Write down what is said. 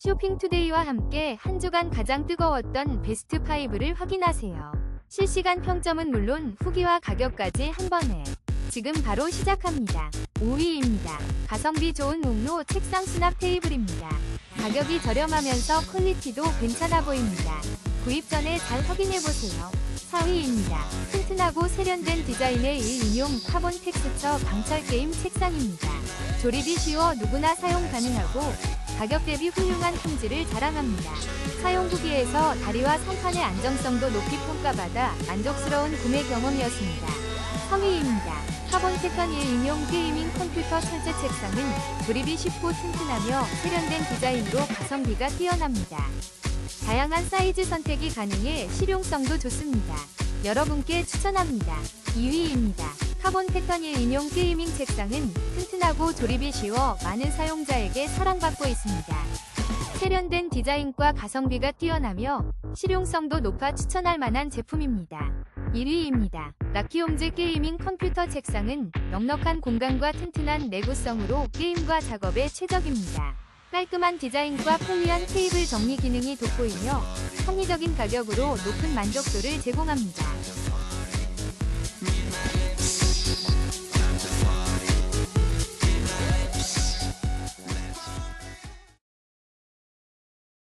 쇼핑투데이와 함께 한 주간 가장 뜨거웠던 베스트 5를 확인하세요. 실시간 평점은 물론 후기와 가격까지 한 번에. 지금 바로 시작합니다. 5위입니다. 가성비 좋은 옥로 책상 수납 테이블입니다. 가격이 저렴하면서 퀄리티도 괜찮아 보입니다. 구입 전에 잘 확인해보세요. 4위입니다. 튼튼하고 세련된 디자인의 1인용 카본 텍스처 방철 게임 책상입니다. 조립이 쉬워 누구나 사용 가능하고 가격 대비 훌륭한 품질을 자랑합니다. 사용 후기에서 다리와 상판의 안정성도 높이 평가받아 만족스러운 구매 경험이었습니다. 3위입니다. 카본 패턴 1인용 게이밍 컴퓨터 철제 책상은 조립이 쉽고 튼튼하며 세련된 디자인으로 가성비가 뛰어납니다. 다양한 사이즈 선택이 가능해 실용성도 좋습니다. 여러분께 추천합니다. 2위입니다. 카본 패턴 1인용 게이밍 책상은 튼튼하고 조립이 쉬워 많은 사용자에게 사랑받고 있습니다. 세련된 디자인과 가성비가 뛰어나며 실용성도 높아 추천할 만한 제품입니다. 1위입니다. 라키홈즈 게이밍 컴퓨터 책상은 넉넉한 공간과 튼튼한 내구성으로 게임과 작업에 최적입니다. 깔끔한 디자인과 편리한 테이블 정리 기능이 돋보이며 합리적인 가격으로 높은 만족도를 제공합니다.